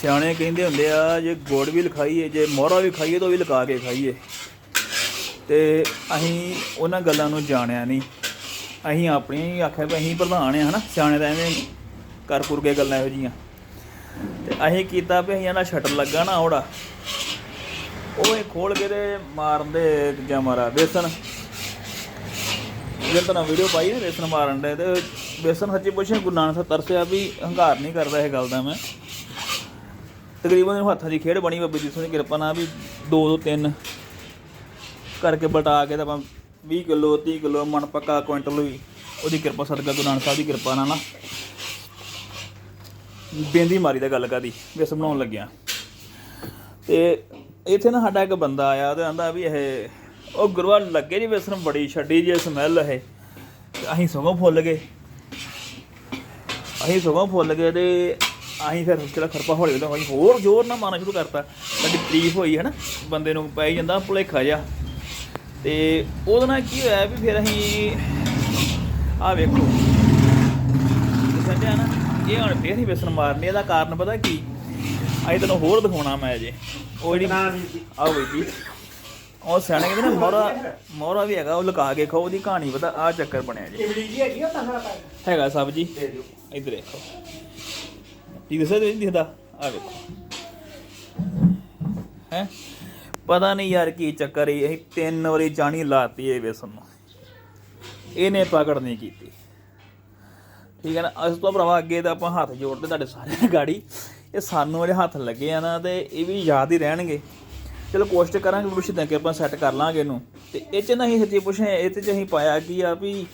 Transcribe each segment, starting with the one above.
ਸਿਆਣੇ ਕਹਿੰਦੇ ਹੁੰਦੇ ਆ, ਜੇ ਗੁੜ ਵੀ ਲਿਖਾਈਏ, ਜੇ ਮੋਹਰਾ ਵੀ ਖਾਈਏ, ਤਾਂ ਉਹ ਵੀ ਲਗਾ ਕੇ ਖਾਈਏ। ਤੇ ਅਸੀਂ ਉਹਨਾਂ ਗੱਲਾਂ ਨੂੰ ਜਾਣਿਆ ਨਹੀਂ। ਅਸੀਂ ਆਪਣੀਆਂ ਹੀ ਆਖਿਆ ਵੀ ਅਸੀਂ ਪ੍ਰਧਾਨ ਆ, ਹਨਾ? ਸਿਆਣੇ ਤਾਂ ਐਵੇਂ ਕਰ ਕੁਰ ਕੇ ਗੱਲਾਂ ਇਹੋ ਜੀਆਂ ਤੇ ਅਸੀਂ ਕੀਤਾ ਵੀ ਅਸੀਂ ਇਹਨਾਂ ਸ਼ਟਰ ਲੱਗਾ ਨਾ ਉਹੜਾ ਉਹ ਇਹ ਖੋਲ ਕੇ ਤੇ ਮਾਰਨ ਦੇ ਦੂਜਾ ਮਾਰਾ, ਬੇਸਨ। ਜੇ ਤਾਂ ਵੀਡੀਓ ਪਾਈ ਨਾ, ਬੇਸਨ ਮਾਰਨ ਦੇ, ਤੇ ਬੇਸਨ ਸੱਚੀ ਪੁੱਛੇ, ਗੁਰੂ ਨਾਨਕ ਸਾਹਿਬ ਤਰਸਿਆ ਵੀ ਹੰਕਾਰ ਨਹੀਂ ਕਰਦਾ ਇਹ ਗੱਲ ਦਾ ਮੈਂ। ਤਕਰੀਬਨ ਇਹਨੂੰ ਹੱਥਾਂ ਦੀ ਖੇਡ ਬਣੀ ਬੱਬੀ ਜੀ ਸੋਹਣੀ ਕਿਰਪਾ ਨਾਲ ਵੀ 2 ਤੋਂ 3 ਕਰਕੇ ਬਟਾ ਕੇ ਤਾਂ ਆਪਾਂ 20 ਕਿਲੋ 30 ਕਿਲੋ ਮਣ ਪੱਕਾ ਕੁਇੰਟਲ ਵੀ ਉਹਦੀ ਕਿਰਪਾ ਸਦਕਾ ਗੁਰੂ ਨਾਨਕ ਸਾਹਿਬ ਦੀ ਕਿਰਪਾ ਨਾਲ ਨਾ ਬੇਂਦੀ ਮਾਰੀ ਦਾ ਗੱਲ ਕਰਦੀ ਵੇਸ ਬਣਾਉਣ ਲੱਗਿਆ। ਤੇ ਇੱਥੇ ਨਾ ਸਾਡਾ ਇੱਕ ਬੰਦਾ ਆਇਆ ਤੇ ਆਂਦਾ ਵੀ ਇਹ, ਉਹ ਗੁਰੂਆ ਲੱਗੇ ਜੀ ਵੇਸਣ ਬੜੀ ਛੱਡੀ ਜੀ ਸਮੈਲ ਇਹ। ਅਸੀਂ ਸਗੋਂ ਫੁੱਲ ਗਏ। ਅਸੀਂ ਸਗੋਂ ਫੁੱਲ ਗਏ ਤੇ ਅਸੀਂ ਫਿਰ ਜਿਹੜਾ ਖਰਪਾ ਹੌਲੀ ਹੌਲੀ ਅਸੀਂ ਹੋਰ ਜ਼ੋਰ ਨਾਲ ਮਾਰਨਾ ਸ਼ੁਰੂ ਕਰਤਾ। ਸਾਡੀ ਤਾਰੀਫ ਹੋਈ ਹੈ ਨਾ ਬੰਦੇ ਨੂੰ ਪੈ ਜਾਂਦਾ ਭੁਲੇਖਾ ਜਿਹਾ। ਤੇ ਉਹਦੇ ਨਾਲ ਕੀ ਹੋਇਆ ਵੀ ਫਿਰ ਅਸੀਂ ਆ ਵੇਖੋ। ਸਮਝਿਆ ਨਾ ਇਹ ਹੁਣ ਫੇਰ ਹੀ ਵੇਸਣ ਮਾਰਨੀ ਇਹਦਾ ਕਾਰਨ ਪਤਾ ਕੀ? ਅੱਜ ਤੈਨੂੰ ਹੋਰ ਦਿਖਾਉਣਾ ਮੈਂ ਅਜੇ। ਉਹ ਜਿਹੜੀ ਆਹ ਬਈ ਜੀ। ਉਹ ਸਿਆਣੇ ਕਹਿੰਦੇ ਨੇ ਮੋਹਰਾ ਮੋਹਰਾ ਵੀ ਹੈਗਾ ਉਹ ਲੁਕਾ ਕੇ ਖਾਓ ਉਹਦੀ ਕਹਾਣੀ ਪਤਾ ਆ ਚੱਕਰ ਬਣਿਆ ਜੀ। ਇਮਲੀ ਜੀ ਹੈਗੀ ਆ ਤਾਂ ਹੈਗਾ ਸਭ ਜੀ ਇੱਧਰ ਦੇਖੋ ਠੀਕ ਦਿਸਦਾ ਨਹੀਂ ਦਿਖਦਾ ਆ ਵੇਖੋ। ਹੈ? ਪਤਾ ਨਹੀਂ ਯਾਰ ਕੀ ਚੱਕਰ ਹੈ ਅਸੀਂ ਤਿੰਨ ਵਾਰੀ ਜਾਣੀ ਲਾਤੀ ਇਹ ਵੇਸਣ ਨੂੰ। ਇਹਨੇ ਪਕੜ ਨਹੀਂ ਕੀਤੀ। ਠੀਕ ਹੈ ਨਾ? ਇਸ ਤੋਂ ਭਰਾਵਾ ਅੱਗੇ ਤਾਂ ਆਪਾਂ ਹੱਥ ਜੋੜਦੇ ਤੁਹਾਡੇ ਸਾਰਿਆਂ ਗਾੜੀ। ਇਹ ਸਾਨੂੰ ਜਿਹੜੇ ਹੱਥ ਲੱਗੇ ਆ ਨਾ, ਤੇ ਇਹ ਵੀ ਯਾਦ ਹੀ ਰਹਿਣਗੇ। ਚਲੋ ਕੋਸ਼ਿਸ਼ ਕਰਾਂਗੇ ਭਵਿੱਖ ਦੇ ਕਿ ਆਪਾਂ ਸੈੱਟ ਕਰ ਲਾਂਗੇ ਇਹਨੂੰ। ਤੇ ਇਹ ਚ ਨਹੀਂ ਹਜੇ ਪੁੱਛੇ, ਇਹ ਤੇ ਚ ਅਸੀਂ ਪਾਇਆ ਕੀ ਆ ਵੀ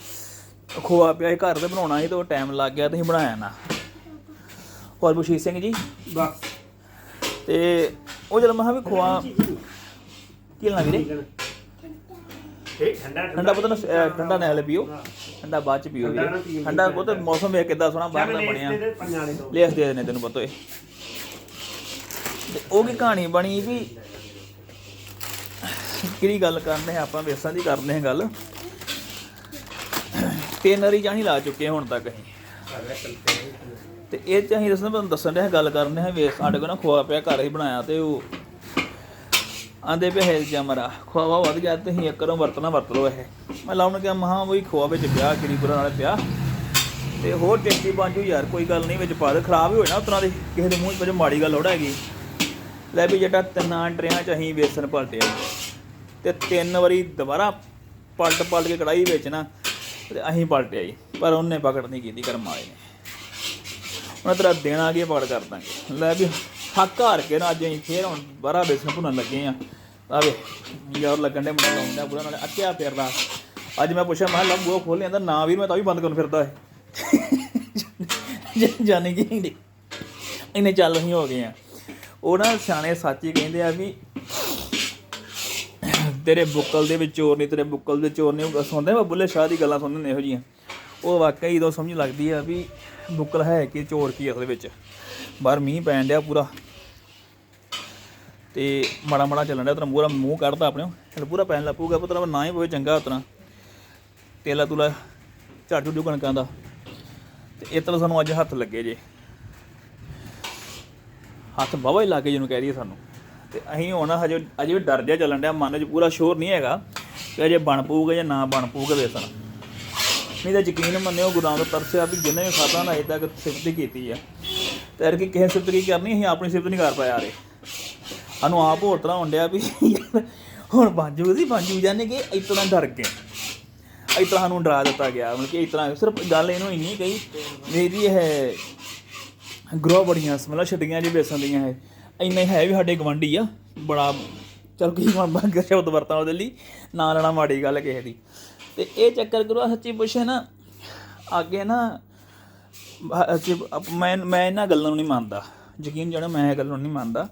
ਖੋਆ ਪਿਆ ਸੀ ਘਰ ਤੇ ਬਣਾਉਣਾ ਸੀ ਤੇ ਉਹ ਟਾਈਮ ਲੱਗ ਗਿਆ ਤੇ ਅਸੀਂ ਬਣਾਇਆ ਨਾ। ਹੋਰ ਬੁਸ਼ੀਰ ਸਿੰਘ ਜੀ? ਬਸ। ਤੇ ਉਹ ਜਦੋਂ ਮੈਂ ਕਿਹਾ ਵੀ ਖੋਆ ਕੀ ਲੈਣਾ ਵੀਰੇ? ਠੰਡਾ ਠੰਡਾ। ਪਤਾ ਨਾ ਅਹ ਠੰਡਾ ਨਾ ਹਲੇ ਪੀਓ। ਠੰਡਾ ਬਾਅਦ ਚ ਪੀਓ ਵੀਰੇ। ਠੰਡਾ ਉਹ ਤਾਂ ਮੌਸਮ ਵੇਖ ਕਿੱਦਾਂ ਸੋਹਣਾ ਬਾਹਰ ਦਾ ਬਣਿਆ। ਪੰਜਾਂ ਤੋਂ ਲੈ ਦੇ ਦੇਣੇ ਤੈਨੂੰ ਪਤਾ ਏ ਤੇ ਉਹ ਕੀ ਕਹਾਣੀ ਬਣੀ ਵੀ ਕਿਹੜੀ ਗੱਲ ਕਰਨੇ ਆ ਆਪਾਂ ਵੇਸਾਂ ਦੀ ਕਰਦੇ ਹਾਂ ਗੱਲ। ਤਿੰਨ ਵਾਰੀ ਚਾਹੀ ਲਾ ਚੁੱਕੇ ਹੁਣ ਤੱਕ ਅਸੀਂ। ਤੇ ਇਹ ਚ ਅਸੀਂ ਦੱਸਣਾ ਤੁਹਾਨੂੰ ਦੱਸਣ ਰਿਹਾ ਗੱਲ ਕਰਨ ਹਾਂ ਵੇਸ ਸਾਡੇ ਕੋਲ ਨਾ ਖੋਆ ਪਿਆ, ਘਰ ਹੀ ਬਣਾਇਆ ਤੇ ਉਹ ਆਂਦੇ ਪਏ ਹੈ ਜਮਰਾ ਖੋਆ ਵੱਧ ਗਿਆ ਤੇ ਅਸੀਂ ਇੱਕ ਵਾਰ ਵਰਤਣਾ ਵਰਤ ਲਓ ਇਹ। ਮੈਂ ਲਾਉਣ ਗਿਆ ਮਹਾ ਉਹੀ ਖੋਆ ਵਿੱਚ ਪਿਆ ਕਿਰੀ ਨਾਲ ਪਿਆ ਤੇ ਹੋਰ ਟੇਸਟੀ ਬਣ ਜੂ ਯਾਰ, ਕੋਈ ਗੱਲ ਨਹੀਂ, ਵਿੱਚ ਪਾ ਦੇ ਖਰਾਬ ਹੀ ਹੋਏ ਨਾ ਉਤਰਾਂ ਦੇ, ਕਿਸੇ ਦੇ ਮੂੰਹ 'ਚ ਮਾੜੀ ਗੱਲ ਥੋੜਾ ਹੈਗੀ। ਲੈ ਵੀ ਜਿਹੜਾ ਤਿੰਨਾਂ ਟਰਿਆਂ 'ਚ ਅਸੀਂ ਵੇਸਣ ਪਲਟਿਆ ਤੇ ਤਿੰਨ ਵਾਰੀ ਦੁਬਾਰਾ ਪਲਟ ਪਲਟ ਕੇ ਕੜਾਈ ਵਿੱਚ ਨਾ, ਤੇ ਅਸੀਂ ਪਲਟਿਆ ਜੀ, ਪਰ ਉਹਨੇ ਪਕੜ ਨਹੀਂ ਕੀਤੀ, ਕਰਮ ਆਏ ਨੇ। ਉਹਨਾਂ ਤੇਰਾ ਦੇਣਾ ਕੀ ਪਕੜ ਕਰ ਦਾਂਗੇ। ਲੈ ਵੀ ਹੱਕ ਹਾਰ ਕੇ ਨਾ ਅੱਜ ਅਸੀਂ ਫੇਰ ਹੁਣ ਬਾਰਾ ਵੇਸਣ ਭੁੰਨਣ ਲੱਗੇ ਆ। ਆਵੇ ਯਾਰ ਲੱਗਣ ਦੇ ਮੁੰਡਾ ਲਾਉਂਦਾ ਪੂਰਾ, ਨਾਲੇ ਅੱਕਿਆ ਫਿਰਦਾ ਅੱਜ ਮੈਂ ਪੁੱਛਿਆ, ਮੈਂ ਲੱਭ ਉਹ ਖੋਲ ਲਿਆਂਦਾ, ਨਾ ਵੀ ਮੈਂ ਤਾਂ ਵੀ ਬੰਦ ਕਰਨ ਫਿਰਦਾ ਹੈ ਜਾਣੇ ਕਿ ਨਹੀਂ। ਇਹਨੇ ਚੱਲ ਅਸੀਂ ਹੋ ਗਏ ਆ। ਉਹ ਨਾ ਸਿਆਣੇ ਸੱਚ ਕਹਿੰਦੇ ਆ ਵੀ ਤੇਰੇ ਬੁੱਕਲ ਦੇ ਵਿੱਚ ਚੋਰ ਨਹੀਂ, ਤੇਰੇ ਬੁੱਕਲ ਦੇ ਚੋਰ ਨਹੀਂ, ਉਹ ਸੁਣਦੇ ਮੈਂ ਬੁੱਲੇ ਸ਼ਾਹ ਦੀ ਗੱਲਾਂ ਸੁਣਦੇ ਇਹੋ ਜੀਆਂ ਉਹ ਵਾਕਈ ਜਦੋਂ ਸਮਝ ਲੱਗਦੀ ਆ ਵੀ ਬੁੱਕਲ ਹੈ ਕਿ ਚੋਰ ਕੀ ਅਸਲ ਵਿੱਚ। ਬਾਹਰ ਮੀਂਹ ਪੈਣ ਡਿਆ ਪੂਰਾ। ਤੇ ਮਾੜਾ ਮਾੜਾ ਚੱਲਣ ਡਿਆ, ਤੇਰਾ ਪੂਰਾ ਮੂੰਹ ਕੱਢਦਾ ਆਪਣੇ। ਚਲ ਪੂਰਾ ਪੈਣ ਲੱਪੂਗਾ ਪਤਰਾ ਨਾ ਹੀ ਪਵੇ ਚੰਗਾ ਉਤਰਾ। ਤੇਲਾ ਤੁਲਾ, ਝਾੜ ਝੁੱਡੂ ਕਣਕਾਂ ਦਾ। ਤੇ ਇਹ ਤਰ੍ਹਾਂ ਸਾਨੂੰ ਅੱਜ ਹੱਥ ਲੱਗੇ ਜੇ। ਹੱਥ ਬਾਵਾ ਹੀ ਲੱਗੇ ਜਿਹਨੂੰ ਕਹਿ ਦਈਏ ਸਾਨੂੰ। ਤੇ ਅਸੀਂ ਹੁਣ ਹਜੇ ਅਜੇ ਵੀ ਡਰ ਜਿਹਾ ਚੱਲਣ ਡਿਆ, ਮਨ 'ਚ ਪੂਰਾ ਸ਼ੋਰ ਨਹੀਂ ਹੈਗਾ ਕਿ ਅਜੇ ਬਣ ਪਊਗਾ ਜਾਂ ਨਾ ਬਣ ਪਊਗਾ ਵੇਸਣ। ਨਹੀਂ ਤਾਂ ਯਕੀਨ ਮੰਨਿਓ ਗੁਰਾਂ ਦਾ ਤਰਸਿਆ ਵੀ ਜਿਹਨੇ ਵੀ ਖਾਦਾ ਨਾ ਅਜੇ ਤੱਕ ਸਿਫਤ ਹੀ ਕੀਤੀ ਆ। ਤੇ ਅਰ ਕਿ ਕਿਸੇ ਸਿਫਤ ਕੀ ਕਰਨੀ, ਅਸੀਂ ਆਪਣੀ ਸਿਫਤ ਨਹੀਂ ਕਰ ਪਾਇਆ ਰੇ ਸਾਨੂੰ ਆਪ ਹੋਰ ਤਰ੍ਹਾਂ ਹੁੰਦਿਆ ਵੀ ਹੁਣ ਬਾਜੂ ਦੀ ਬਾਜੂ ਜਾਨੇ ਕਿ ਇਤਨਾ ਡਰ ਗਏ। ਇਸ ਸਾਨੂੰ ਡਰਾ ਦਿੱਤਾ ਗਿਆ, ਮਤਲਬ ਕਿ ਇਸ ਸਿਰਫ ਗੱਲ ਇਹਨੂੰ ਇੰਨੀ ਕਹੀ, ਮੇਰੀ ਇਹ ਗਰੋ ਬੜੀਆਂ ਮਤਲਬ ਛੱਡੀਆਂ ਜੀ ਬੇਸਣ ਦੀਆਂ ਹੈ ਇੰਨੇ ਹੈ ਵੀ ਸਾਡੇ ਗਵੰਡੀ ਆ, ਬੜਾ, ਚਲ ਕੀ ਮਨ ਬੰਗ ਸ਼ਬਦ ਵਰਤਾਂ ਉਹਦੇ ਲਈ, ਨਾ ਲੈਣਾ ਮਾੜੀ ਗੱਲ ਕਿਸੇ ਦੀ। ਤੇ ਇਹ ਚੱਕਰ ਕਰੋ ਸੱਚੀ ਪੁੱਛੇ ਨਾ, ਅੱਗੇ ਨਾ ਮੈਂ ਮੈਂ ਇਹਨਾਂ ਗੱਲਾਂ ਨੂੰ ਨਹੀਂ ਮੰਨਦਾ। ਯਕੀਨ ਜਿਹੜਾ ਮੈਂ ਇਹ ਗੱਲ ਨੂੰ ਨਹੀਂ ਮੰਨਦਾ।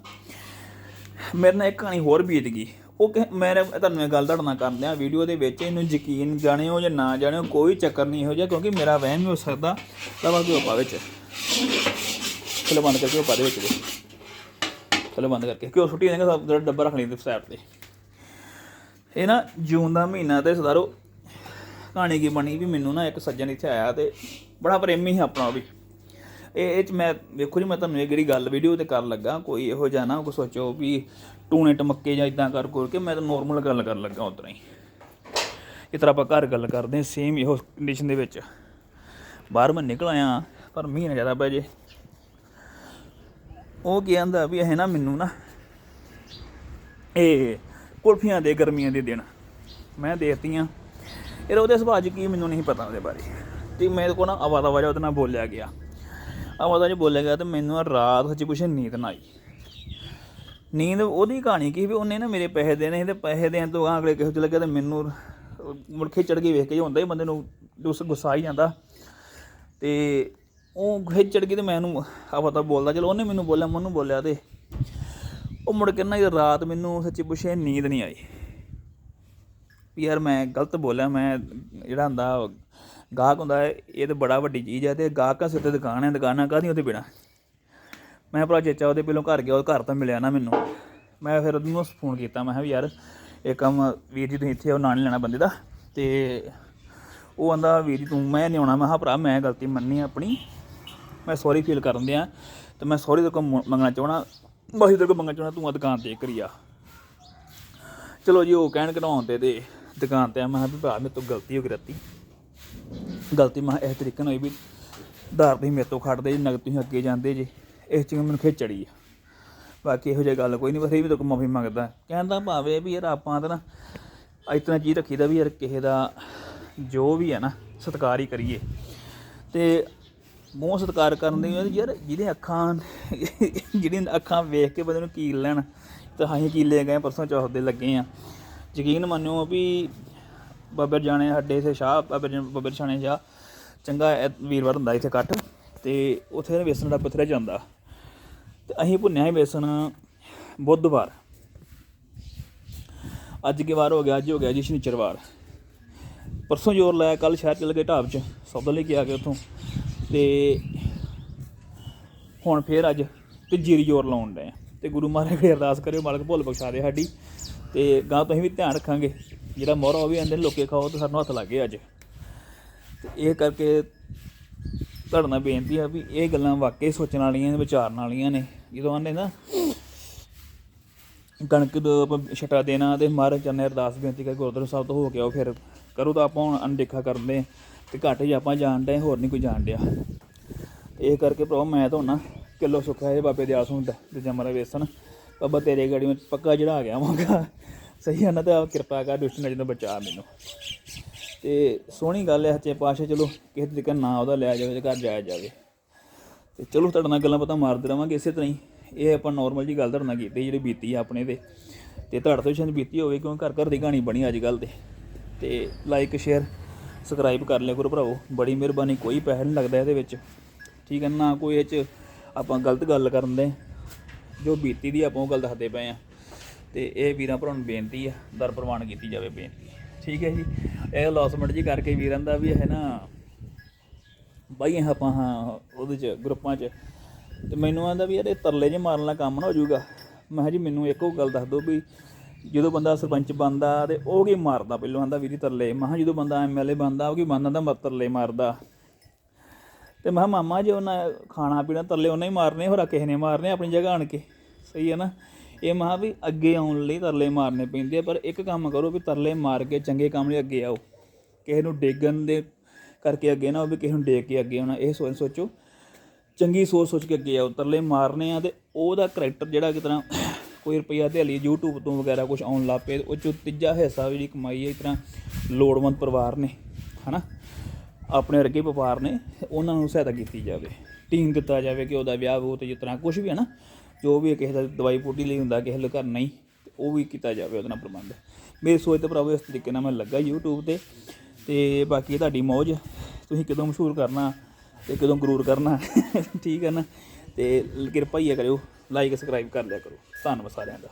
ਮੇਰੇ ਨਾਲ ਇੱਕ ਕਹਾਣੀ ਹੋਰ ਬੀਤ ਗਈ। ਉਹ ਕਿ ਮੈਂ ਤੁਹਾਨੂੰ ਇਹ ਗੱਲ ਤੁਹਾਡੇ ਨਾਲ ਕਰਦੇ ਆ ਵੀਡੀਓ ਦੇ ਵਿੱਚ ਇਹਨੂੰ ਯਕੀਨ ਜਾਣਿਓ ਜਾਂ ਨਾ ਜਾਣਿਓ, ਕੋਈ ਚੱਕਰ ਨਹੀਂ ਇਹੋ ਜਿਹਾ, ਕਿਉਂਕਿ ਮੇਰਾ ਵਹਿਮ ਵੀ ਹੋ ਸਕਦਾ। ਲਵਾ ਕੇ ਪਾ ਵਿੱਚ। ਚਲੋ ਬੰਦ ਕਰਕੇ ਉਹ ਪਾ ਦੇ ਵਿੱਚ ਚਲੋ ਬੰਦ ਕਰਕੇ, ਕਿਉਂ ਛੁੱਟੀ ਦੇਂਗੇ ਸਭ ਡੱਬਾ ਰੱਖ ਲਈ ਤੇ ਸਾਈਡ ਤੇ। ਇਹ ਨਾ ਜੂਨ ਦਾ ਮਹੀਨਾ ਤੇ ਸਦਾਰੋ ਕਹਾਣੀ ਕੀ ਬਣੀ ਵੀ ਮੈਨੂੰ ਨਾ ਇੱਕ ਸੱਜਣ ਇੱਥੇ ਆਇਆ ਤੇ ਬੜਾ ਪ੍ਰੇਮੀ ਸੀ ਆਪਣਾ ਉਹ ਵੀ। ਇਹ ਇਹ ਚ ਮੈਂ ਵੇਖੋ ਜੀ, ਮੈਂ ਤੁਹਾਨੂੰ ਇਹ ਜਿਹੜੀ ਗੱਲ ਵੀਡੀਓ ਤੇ ਕਰਨ ਲੱਗਾ, ਕੋਈ ਇਹੋ ਜਿਹਾ ਨਾ ਕੋਈ ਸੋਚੋ ਵੀ ਟੂਣੇ ਟਮੱਕੇ ਜਾਂ ਇਦਾਂ ਕਰ ਕਰ ਕੇ ਮੈਂ ਤਾਂ ਨੋਰਮਲ ਗੱਲ ਕਰਨ ਲੱਗਾ ਉਤਰਾ ਹੀ। ਇਸ ਤਰ੍ਹਾਂ ਆਪਾਂ ਘਰ ਗੱਲ ਕਰਦੇ ਹਾਂ ਸੇਮ ਇਹੋ ਕੰਡੀਸ਼ਨ ਦੇ ਵਿੱਚ। ਬਾਹਰ ਮੈਂ ਨਿਕਲ ਆਇਆ, ਪਰ ਮੀਂਹ ਨਾ ਜ਼ਿਆਦਾ ਪੈ ਜੇ। ਉਹ ਕੀ ਆਂਦਾ ਵੀ ਇਹ ਨਾ ਮੈਨੂੰ ਨਾ ਇਹ ਕੁਲਫੀਆਂ ਦੇ ਗਰਮੀਆਂ ਦੇ ਦਿਨ ਮੈਂ ਦੇਤੀਆਂ। ਇਹ ਉਹਦੇ ਸੁਭਾਅ 'ਚ ਕੀ ਮੈਨੂੰ ਨਹੀਂ ਪਤਾ ਉਹਦੇ ਬਾਰੇ। ਤੇ ਮੇਰੇ ਕੋਲ ਨਾ ਆਵਾਜ਼ ਆਵਾਜ਼ ਉਹਦੇ ਨਾਲ ਬੋਲਿਆ ਗਿਆ। ਆਵਾਜ਼ਾਂ 'ਚ ਬੋਲਿਆ ਗਿਆ ਤੇ ਮੈਨੂੰ ਨਾ ਰਾਤ ਸੱਚੀ ਕੁਛ ਨੀਂਦ ਨਾ ਆਈ। ਨੀਂਦ ਉਹਦੀ ਕਹਾਣੀ ਕੀ ਵੀ ਉਹਨੇ ਨਾ ਮੇਰੇ ਪੈਸੇ ਦੇਣੇ ਸੀ ਤੇ ਪੈਸੇ ਦੇਣ ਤੋਂ ਅਗਾਂਹ ਅਗਲੇ ਕਿਸੇ ਚ ਲੱਗਿਆ ਤੇ ਮੈਨੂੰ ਮੁੜਕੇ ਚੜ ਗਈ ਵੇਖ ਕੇ ਹੀ ਹੁੰਦਾ ਹੀ ਬੰਦੇ ਨੂੰ ਉਸ ਗੁੱਸਾ ਹੀ ਜਾਂਦਾ। ਤੇ ਉਹ ਖਿੱਚ ਚੜ ਗਈ ਤੇ ਮੈਂ ਉਹਨੂੰ ਆਵਾਜ਼ ਬੋਲਦਾ, ਚਲੋ ਉਹਨੇ ਮੈਨੂੰ ਬੋਲਿਆ ਮੈਨੂੰ ਬੋਲਿਆ ਤੇ ਉਹ ਮੁੜ ਕੇ ਨਾ ਰਾਤ ਮੈਨੂੰ ਸੱਚੀ ਪੁੱਛੇ ਨੀਂਦ ਨਹੀਂ ਆਈ। ਵੀ ਯਾਰ ਮੈਂ ਗਲਤ ਬੋਲਿਆ ਮੈਂ ਜਿਹੜਾ ਹੁੰਦਾ ਗਾਹਕ ਹੁੰਦਾ ਹੈ, ਇਹ ਤਾਂ ਬੜਾ ਵੱਡੀ ਚੀਜ਼ ਹੈ ਤੇ ਗਾਹਕਾਂ ਸਿਰ ਤੇ ਦੁਕਾਨ ਹੈ ਦੁਕਾਨਾਂ ਕਾਹਦੀ ਉਹਦੇ ਬਿਨਾ ਮੈਂ ਭਰਾ ਚੇਚਾ ਉਹਦੇ ਪਹਿਲੋਂ ਘਰ ਗਿਆ ਉਹ ਘਰ ਤਾਂ ਮਿਲਿਆ ਨਾ ਮੈਨੂੰ। ਮੈਂ ਫਿਰ ਉਹਨੂੰ ਫੋਨ ਕੀਤਾ ਮੈਂ ਕਿਹਾ ਵੀ ਯਾਰ ਇਹ ਕੰਮ ਵੀਰ ਜੀ ਤੁਸੀਂ ਇੱਥੇ ਉਹ ਨਾਂ ਨਹੀਂ ਲੈਣਾ ਬੰਦੇ ਦਾ। ਤੇ ਉਹ ਆਂਦਾ ਵੀਰ ਜੀ ਤੂੰ ਮੈਂ ਨਹੀਂ ਆਉਣਾ ਮੈਂ ਕਿਹਾ ਭਰਾ ਮੈਂ ਗਲਤੀ ਮੰਨੀ ਆਪਣੀ। ਮੈਂ ਸੌਰੀ ਫੀਲ ਕਰਨ ਦਿਆਂ ਤੇ ਮੈਂ ਸੌਰੀ ਤੇਰੇ ਕੋਲ ਮ- ਮੰਗਣਾ ਚਾਹਣਾ ਬਸ ਤੇਰੇ ਕੋਲ ਮੰਗਣਾ ਚਾਹਣਾ ਤੂੰ ਆ ਦੁਕਾਨ ਤੇ ਕਰੀਆ ਚਲੋ ਜੀ ਉਹ ਕਹਿਣ ਕਢਾਉਣ ਤੇ ਤੇ ਦੁਕਾਨ ਤੇ ਆ, ਮੈਂ ਕਿਹਾ ਵੀ ਭਰਾ, ਮੇਰੇ ਤੋਂ ਗਲਤੀ ਹੋ ਗਈ ਰੱਤੀ। ਗਲਤੀ ਮੈਂ ਇਸ ਤਰੀਕੇ ਨਾਲ ਹੋਈ ਵੀ ਧਾਰ ਤੁਸੀਂ ਮੇਰੇ ਤੋਂ ਖੜਦੇ ਜੀ, ਨਗਦ ਤੁਸੀਂ ਅੱਗੇ ਜਾਂਦੇ ਜੀ। ਇਸ ਚੀਜ਼ ਮੈਨੂੰ ਖਿੱਚ ਚੜੀ ਆ। ਬਾਕੀ ਇਹੋ ਜਿਹੀ ਗੱਲ ਕੋਈ ਨਹੀਂ, ਬਸ ਇਹ ਵੀ ਤਾਂ ਮਾਫੀ ਮੰਗਦਾ। ਕਹਿੰਦਾ ਭਾਵੇਂ ਵੀ ਯਾਰ ਆਪਾਂ ਤਾਂ ਨਾ ਇਤਨਾ ਚੀਜ਼ ਰੱਖੀਦਾ ਵੀ ਯਾਰ ਕਿਸੇ ਦਾ ਜੋ ਵੀ ਹੈ ਨਾ, ਸਤਿਕਾਰ ਹੀ ਕਰੀਏ। ਤੇ ਮੂੰਹ ਸਤਿਕਾਰ ਕਰਨ ਦੇ ਯਾਰ ਜਿਹਦੇ ਅੱਖਾਂ ਜਿਹੜੀਆਂ ਅੱਖਾਂ ਵੇਖ ਕੇ ਬੰਦੇ ਨੂੰ ਕੀਲ ਲੈਣ, ਤਾਂ ਅਸੀਂ ਕੀਲੇ ਗਏ, ਪਰਸੋਂ ਚੌਥ ਦੇ ਲੱਗੇ ਆ। ਯਕੀਨ ਮੰਨਿਓ ਵੀ ਬਾਬਰ ਜਾਣੇ ਸਾਡੇ ਇਥੇ ਸ਼ਾਹ, ਬਾਬਰ ਬਾਬਰ ਛਾਣੇ ਸ਼ਾਹ। ਚੰਗਾ ਵੀਰਵਾਰ ਹੁੰਦਾ ਇੱਥੇ ਇਕੱਠ, ਤੇ ਉੱਥੇ ਵੇਸਣ ਦਾ ਪੱਥਰ ਜਾਂਦਾ। ਤੇ ਅਸੀਂ ਭੁੰਨਿਆ ਸੀ ਵੇਸਣ ਬੁੱਧਵਾਰ। ਅੱਜ ਕੀ ਵਾਰ ਹੋ ਗਿਆ? ਅੱਜ ਹੋ ਗਿਆ ਜੀ ਸ਼ਨੀਚਰਵਾਰ ਪਰਸੋਂ ਜੋਰ ਲਾਇਆ ਕੱਲ ਸ਼ਹਿਰ ਚਲੇ ਗਏ ਢਾਬ 'ਚ, ਸੌਦਾ ਲੈ ਕੇ ਆ ਗਏ ਉੱਥੋਂ। ਤੇ ਹੁਣ ਫੇਰ ਅੱਜ ਤੇ ਜੀਰੀ ਜੋਰ ਲਾਉਣ ਡਏ ਆ। ਤੇ ਗੁਰੂ ਮਹਾਰਾਜ ਕੋਲ ਅਰਦਾਸ ਕਰਿਓ, ਮਾਲਕ ਭੁੱਲ ਬਖਸ਼ਾ ਦੇ ਸਾਡੀ। ਤੇ ਗਾਂ ਤੋਂ ਅਸੀਂ ਵੀ ਧਿਆਨ ਰੱਖਾਂਗੇ। ਜਿਹੜਾ ਮੋਹਰਾ ਉਹ ਵੀ ਆਂਦੇ ਨੇ, ਲੋਕੇ ਖਾਓ ਤੇ ਸਾਨੂੰ ਹੱਥ ਲੱਗੇ ਅੱਜ। ਤੇ ਇਹ ਕਰਕੇ ਤੁਹਾਡੇ ਨਾਲ ਬੇਨਤੀ ਆ ਵੀ ਇਹ ਗੱਲਾਂ ਵਾਕਈ ਸੋਚਣ ਵਾਲੀਆਂ ਨੇ, ਵਿਚਾਰਨ ਵਾਲੀਆਂ ਨੇ। ਜਦੋਂ ਆਂਦੇ ਨਾ, ਕਣਕ ਦਾ ਆਪਾਂ ਛਟਾ ਦੇਣਾ ਤੇ ਮਹਾਰਾਜ ਚਰਨੇ ਅਰਦਾਸ ਬੇਨਤੀ ਕਰ ਗੁਰਦੁਆਰਾ ਸਾਹਿਬ ਤੋਂ ਹੋ ਕੇ ਆਓ ਫਿਰ। ਕਰੋ ਤਾਂ ਆਪਾਂ ਹੁਣ ਅਣਦੇਖਾ ਕਰਦੇ ਹਾਂ ਤੇ ਘੱਟ ਹੀ ਆਪਾਂ ਜਾਣਦੇ ਹੋਰ ਨਹੀਂ ਕੋਈ ਜਾਣ ਡਿਆ। ਇਹ ਕਰਕੇ ਭਰਾ ਮੈਂ ਤਾਂ ਹੁਣ ਕਿਲੋ ਸੁੱਖਾ ਹੈ ਬਾਬੇ ਦੇ ਹੁੰਦਾ ਤੇ ਜਮਰਾ ਵੇਸਣ। ਬਾਬਾ ਤੇਰੇ ਗਾੜੀ ਵਿੱਚ ਪੱਕਾ ਚੜਾ ਆ ਗਿਆ ਵਾਂਗਾ ਸਹੀ ਹੈ ਨਾ ਤਾਂ ਕਿਰਪਾ ਕਰ ਦੁਸ਼ਟ ਨਜ਼ਰ ਤੋਂ ਬਚਾ ਮੈਨੂੰ। ਤੇ ਸੋਹਣੀ ਗੱਲ ਹੈ ਸੱਚੇ ਪਾਸ਼ਾ ਚਲੋ ਕਿਸੇ ਤਰੀਕੇ ਨਾਲ ਨਾ ਉਹਦਾ ਲਿਆ ਜਾਵੇ ਤੇ ਘਰ ਜਾਇਆ ਜਾਵੇ। ਤੇ ਚਲੋ ਤੁਹਾਡੇ ਨਾਲ ਗੱਲਾਂ ਪਤਾ ਮਾਰਦੇ ਰਵਾਂਗੇ ਇਸੇ ਤਰ੍ਹਾਂ ਹੀ। ਇਹ ਆਪਾਂ ਨਾਰਮਲ ਜੀ ਗੱਲ ਤੁਹਾਡੇ ਨਾਲ ਕੀਤੀ, ਜਿਹੜੀ ਬੀਤੀ ਆ ਆਪਣੇ ਤੇ। ਤੇ ਤੁਹਾਡੇ ਤੋਂ ਸ਼ਾਇਦ ਬੀਤੀ ਹੋਵੇ, ਕਿਉਂਕਿ ਘਰ ਘਰ ਦੀ ਕਹਾਣੀ ਬਣੀ ਅੱਜ ਕੱਲ ਤੇ। ਤੇ ਲਾਈਕ ਸ਼ੇਅਰ ਸਬਸਕ੍ਰਾਈਬ ਕਰ ਲਿਆ ਕਰੋ ਭਰਾਵੋ। ਬੜੀ ਮਿਹਰਬਾਨੀ, ਕੋਈ ਪੈਸਾ ਨਹੀਂ ਲੱਗਦਾ ਇਹਦੇ ਵਿੱਚ। ਠੀਕ ਹੈ ਨਾ ਕੋਈ ਇਹ ਚ ਆਪਾਂ ਗਲਤ ਗੱਲ ਕਰਨ ਦੇ। ਜੋ ਬੀਤੀ ਦੀ ਆਪਾਂ ਉਹ ਗੱਲ ਦੱਸਦੇ ਪਏ ਆ। ਤੇ ਇਹ ਵੀਰਾਂ ਭਰਾਵਾਂ ਨੂੰ ਬੇਨਤੀ ਆ, ਦਰ ਪ੍ਰਵਾਨ ਕੀਤੀ ਜਾਵੇ ਬੇਨਤੀ। ਠੀਕ ਹੈ ਜੀ। ਇਹ ਲੌਸਮੈਂਟ ਜੀ ਕਰਕੇ ਵੀਰਾਂ ਦਾ ਵੀ ਹੈ ਨਾ ਬਾਈ ਆਪਾਂ, ਹਾਂ, ਉਹਦੇ ਚ, ਗਰੁੱਪਾਂ ਚ। ਤੇ ਮੈਨੂੰ ਆਂਦਾ ਵੀ ਯਾਰ ਇਹ ਤਰਲੇ ਜੇ ਮਾਰਨ ਵਾਲਾ ਕੰਮ ਨਾ ਹੋ ਜਾਊਗਾ। ਮੈਂ ਕਿਹਾ ਜੀ ਮੈਨੂੰ ਇੱਕੋ ਗੱਲ ਦੱਸ ਦਿਓ ਵੀ ਜਦੋਂ ਬੰਦਾ ਸਰਪੰਚ ਬਣਦਾ ਤੇ ਉਹ ਕੀ ਮਾਰਦਾ? ਪਹਿਲੋਂ ਆਂਦਾ ਵੀਰੀ ਤਰਲੇ। ਮੈਂ ਕਿਹਾ ਜਦੋਂ ਬੰਦਾ ਐਮਐਲਏ ਬਣਦਾ, ਉਹ ਕੀ ਬਣਦਾ? ਤਾਂ ਮਤ ਤਰਲੇ ਮਾਰਦਾ। ਤੇ ਮੈਂ ਕਿਹਾ, ਮਾਮਾ, ਜੇ ਉਹਨਾਂ ਖਾਣਾ ਪੀਣਾ ਤਰਲੇ ਉਹਨਾਂ ਹੀ ਮਾਰਨੇ, ਹੋਰ ਕਿਸੇ ਨੇ ਮਾਰਨੇ ਆਪਣੀ ਜਗ੍ਹਾ ਆਣ ਕੇ। ਸਹੀ ਹੈ ਨਾ? ਇਹ ਮਹਾ ਵੀ ਅੱਗੇ ਆਉਣ ਲਈ ਤਰਲੇ ਮਾਰਨੇ ਪੈਂਦੇ ਆ, ਪਰ ਇੱਕ ਕੰਮ ਕਰੋ ਵੀ ਤਰਲੇ ਮਾਰ ਕੇ ਚੰਗੇ ਕੰਮ ਲਈ ਅੱਗੇ ਆਓ। ਕਿਸੇ ਨੂੰ ਡੇਗਣ ਦੇ ਕਰਕੇ ਅੱਗੇ ਨਾ ਹੋਵੇ ਕਿਸੇ ਨੂੰ ਡੇਗ ਕੇ ਅੱਗੇ ਆਉਣਾ। ਇਹ ਸੋਚ ਸੋਚੋ। ਚੰਗੀ ਸੋਚ ਸੋਚ ਕੇ ਅੱਗੇ ਆਓ। ਤਰਲੇ ਮਾਰਨੇ ਆ ਤੇ ਉਹਦਾ ਕਰੈਕਟਰ ਜਿਹੜਾ ਕਿ ਤਰ੍ਹਾਂ ਕੋਈ ਰੁਪਈਆ ਦਿਹਾੜੀ YouTube ਤੋਂ ਵਗੈਰਾ ਕੁਝ ਆਉਣ ਲੱਗ ਪਏ, ਉਹ ਚੋਂ ਤੀਜਾ ਹਿੱਸਾ ਵੀ ਜਿਹੜੀ ਕਮਾਈ ਹੈ, ਇਸ ਤਰ੍ਹਾਂ ਲੋੜਵੰਦ ਪਰਿਵਾਰ ਨੇ, ਹਨਾ? ਆਪਣੇ ਵਰਗੇ ਵਪਾਰ ਨੇ ਉਹਨਾਂ ਨੂੰ ਸਹਾਇਤਾ ਕੀਤੀ ਜਾਵੇ। ਟੀਮ ਦਿੱਤਾ ਜਾਵੇ ਕਿ ਉਹਦਾ ਵਿਆਹ ਉਹ ਤੇ ਜਿਸ ਤਰ੍ਹਾਂ ਕੁਝ ਵੀ ਹੈ ਨਾ, ਜੋ ਵੀ ਕਿਸੇ ਦਾ ਦਵਾਈ ਪੂਟੀ ਲਈ ਹੁੰਦਾ, ਕਿਸੇ ਦੇ ਘਰ ਨਹੀਂ ਉਹ ਵੀ ਕੀਤਾ ਜਾਵੇ ਉਹਦੇ ਨਾਲ ਪ੍ਰਬੰਧ। ਮੇਰੀ ਸੋਚ ਤੇ ਭਰਾਵੋ, ਇਸ ਤਰੀਕੇ ਨਾਲ ਮੈਂ ਲੱਗਾ YouTube ਤੇ ਤੇ ਬਾਕੀ ਤੁਹਾਡੀ ਮੌਜ ਤੁਸੀਂ ਕਦੋਂ ਮਸ਼ਹੂਰ ਕਰਨਾ ਤੇ ਕਦੋਂ ਗਰੂਰ ਕਰਨਾ, ਠੀਕ ਹੈ ਨਾ? ਤੇ ਕਿਰਪਾ ਹੀ ਕਰਿਓ ਲਾਈਕ ਸਬਸਕ੍ਰਾਈਬ ਕਰ ਲਿਆ ਕਰੋ। ਧੰਨਵਾਦ ਸਾਰਿਆਂ ਦਾ।